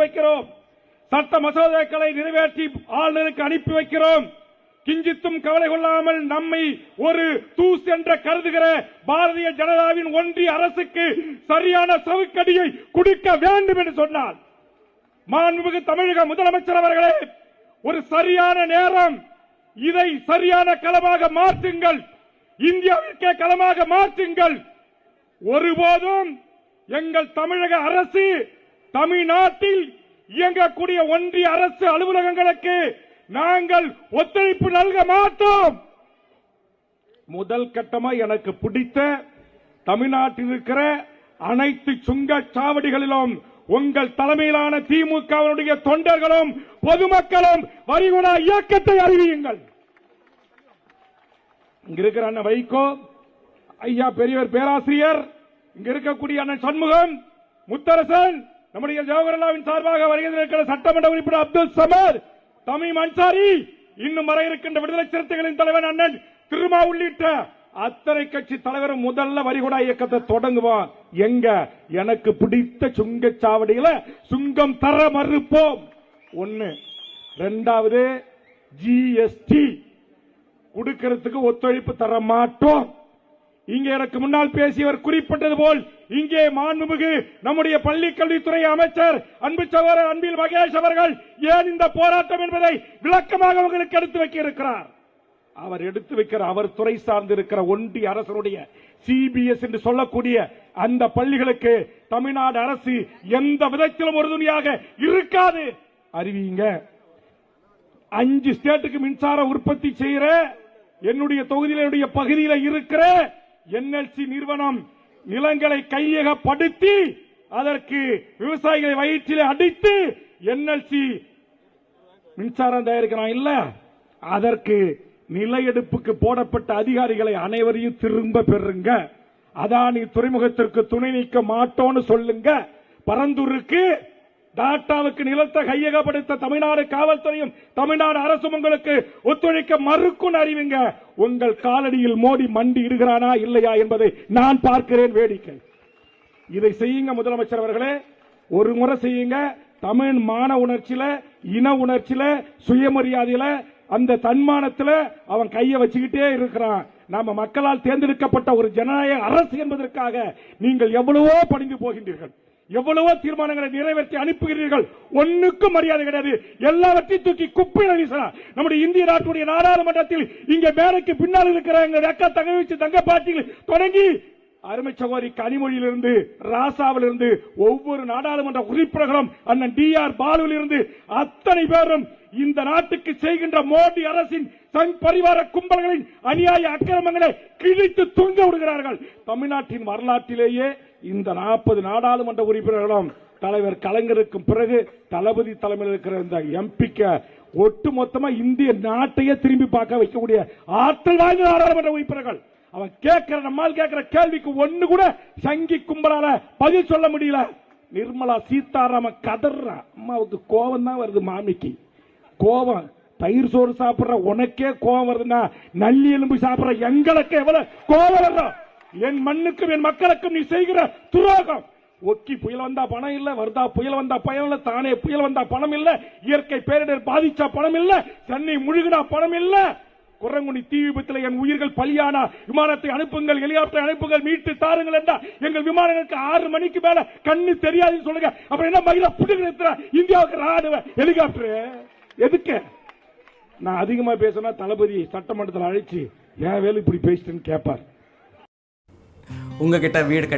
வைக்கிறோம். சட்ட மசோதாக்களை நிறைவேற்றி ஆளுநருக்கு அனுப்பி வைக்கிறோம். கிஞ்சித்தும் கவலை கொள்ளாமல் நம்மை ஒரு தூஸ் என்ற கருதுகிற பாரதிய ஜனதாவின் ஒன்றிய அரசுக்கு சரியான சவுக்கடியை கொடுக்க வேண்டும் என்று சொன்னார் மாண்புமிகு தமிழக முதலமைச்சர் அவர்களே ஒரு சரியான நேரம் இதை சரியான களமாக மாற்றுங்கள். இந்தியாவிற்கே களமாக மாற்றுங்கள். ஒருபோதும் எங்கள் தமிழக அரசு தமிழ்நாட்டில் இயங்கக்கூடிய ஒன்றிய அரசு அலுவலகங்களுக்கு நாங்கள் ஒத்துழைப்பு நல்க மாட்டோம். முதல் கட்டமா எனக்கு பிடித்த தமிழ்நாட்டில் இருக்கிற அனைத்து சுங்கச்சாவடிகளிலும் உங்கள் தலைமையிலான திமுகவினுடைய தொண்டர்களும் பொதுமக்களும் வரிகுணா இயக்கத்தை அறிவியுங்கள். இங்க இருக்கிற அண்ணன் வைகோ ஐயா பெரியவர் பேராசிரியர் இங்க இருக்கக்கூடிய அண்ணன் சண்முகம் முத்தரசன் நம்முடைய ஜவஹர்லாவின் சார்பாக வருகின்ற சட்டமன்ற உறுப்பினர் அப்துல் சமர் தமிம் அன்சாரி இன்னும் வர இருக்கின்ற விடுதலை சிறுத்தைகளின் தலைவர் அண்ணன் திருமா உள்ளிட்ட அத்தனை கட்சி தலைவரும் முதல்ல வரிகுடா இயக்கத்தை தொடங்குவான் எங்க? எனக்கு பிடித்த சுங்கச்சாவடியில சுங்கம் தர மறுப்போம். ஒன்னு ரெண்டாவது ஜிஎஸ்டி கொடுக்கிறதுக்கு ஒத்துழைப்பு தர மாட்டோம். இங்கே எனக்கு முன்னால் பேசியவர் குறிப்பிட்டது போல் இங்கே மாண்புமிகு நம்முடைய பள்ளி கல்வித்துறை அமைச்சர் அன்பு சகோதரர் அன்பில் மகேஷ் அவர்கள் ஏன் இந்த போராட்டம் என்பதை விளக்கமாக உங்களுக்கு எடுத்து வைக்க இருக்கிறார் அவர் எடுத்து வைக்கிற அவர் துறை சார்ந்து இருக்கிற ஒன்றிய அரசனுடைய சிபிஎஸ் என்று சொல்லக்கூடிய அந்த பள்ளிகளுக்கு தமிழ்நாடு அரசு எந்த விதத்திலும் உறுதுணையாக இருக்காது. அறிவிங்க அஞ்சு ஸ்டேட்டுக்கு மின்சார உற்பத்தி செய்யற என்னுடைய தொகுதியில் என்னுடைய பகுதியில் இருக்கிற என்எல்சி நிறுவனம் நிலங்களை கையகப்படுத்தி அதற்கு விவசாயிகளை வயிற்றில் அடித்து என்எல்சி மின்சாரம் தயாரிக்கிறான் இல்ல? அதற்கு நில எடுப்புக்கு போடப்பட்ட அதிகாரிகளை அனைவரையும் திரும்ப பெறுங்க. அதானி துறைமுகத்திற்கு துணை நீக்க மாட்டோம்னு சொல்லுங்க. பரந்தூருக்கு டாட்டாவுக்கு நிலத்தை கையகப்படுத்த தமிழ்நாடு காவல்துறையும் தமிழ்நாடு அரசும் உங்களுக்கு ஒத்துழைக்க மறுக்கும் அறிவிங்க. உங்கள் காலடியில் மோடி மண்டி இடுகிறானா இல்லையா என்பதை நான் பார்க்கிறேன் வேடிக்கை. இதை செய்யுங்க முதலமைச்சர் அவர்களே. ஒரு முறை செய்யுங்க. தமிழ் மான உணர்ச்சியில இன உணர்ச்சியில சுயமரியாதையில அந்த தன்மானத்துல அவன் கையை வச்சுக்கிட்டே இருக்கிறான். நாம மக்களால் தேர்ந்தெடுக்கப்பட்ட ஒரு ஜனநாயக அரசு என்பதற்காக நீங்கள் எவ்வளவோ படிந்து போகின்றீர்கள். எவ்வளவோ தீர்மானங்களை நிறைவேற்றி அனுப்புகிறீர்கள். ஒன்னுக்கும் மரியாதை கிடையாது. எல்லாவற்றையும் தூக்கி குப்பையில வீசலாம். நம்முடைய இந்திய நாட்டுடைய நாடாளுமன்றத்தில் இங்க மேலைக்கு பின்னால் இருக்கிற எங்க அக்கா தங்கச்சி தங்க பாட்டிகள் தொடங்கி அருமை சகோதரி கனிமொழியிலிருந்து ராசாவிலிருந்து ஒவ்வொரு நாடாளுமன்ற உறுப்பினர்களும் அண்ணன் டி ஆர் பாலுவிலிருந்து அத்தனை பேரும் இந்த நாட்டுக்கு செய்கின்ற மோடி அரசின் சங் பரிவார கும்பல்களின் அநியாய அக்கிரமங்களை கிழித்து தூங்க விடுகிறார்கள். தமிழ்நாட்டின் வரலாற்றிலேயே இந்த நாற்பது நாடாளுமன்ற உறுப்பினர்களும் தலைவர் கலைஞருக்கும் பிறகு தளபதி தலைமையில் இருக்கிற இந்த எம்பிக்க ஒட்டு மொத்தமா இந்திய நாட்டையே திரும்பி பார்க்க வைக்கக்கூடிய ஆற்றல் வாய்ந்த நாடாளுமன்ற உறுப்பினர்கள். அவன் கேட்கிற நம்மால் கேட்கிற கேள்விக்கு ஒண்ணு கூட சங்கி கும்பலால பதில் சொல்ல முடியல. நிர்மலா சீதாராம கதறான் அம்மாவுக்கு கோபம் தான் வருது மாமிக்கு. கோபம் தயிர் சோறு சாப்பிடுற உனக்கே கோபம் வருதுன்னா நல்லி எலும்பு சாப்பிடுற எங்களுக்கு எவ்வளவு கோபம் வர்றோம் என் மண்ணுக்கும் என் மக்களுக்கும் நீ செய்கிற துரோகம். ஒக்கி புயல் வந்தா பணம் இல்ல வருதா புயல் வந்தா பயம் இல்ல தானே புயல் வந்தா பணம் இல்ல இயற்கை பேரிடர் பாதிச்சா பணம் இல்ல சென்னை முழுகினா பணம் இல்லை. குரங்குனி தீ விபத்தில் என் உயிர்கள் பலியானா விமானத்தை அனுப்புங்கள் ஹெலிகாப்டர் அனுப்புங்கள் மீட்டு தாருங்கள் என்றா எங்கள் விமானங்களுக்கு ஆறு மணிக்கு மேல கண்ணு தெரியாதுன்னு சொல்லுங்க. அப்புறம் என்ன மகிழ புடுங்க இந்தியாவுக்கு ராணுவ ஹெலிகாப்டர். எதுக்கு? நான் அதிகமா பேசினா தளபதி சட்டமன்றத்தில் அழைச்சு என் வேலை இப்படி பேசிட்டேன்னு கேட்பார் உங்ககிட்ட வீடு கட்ட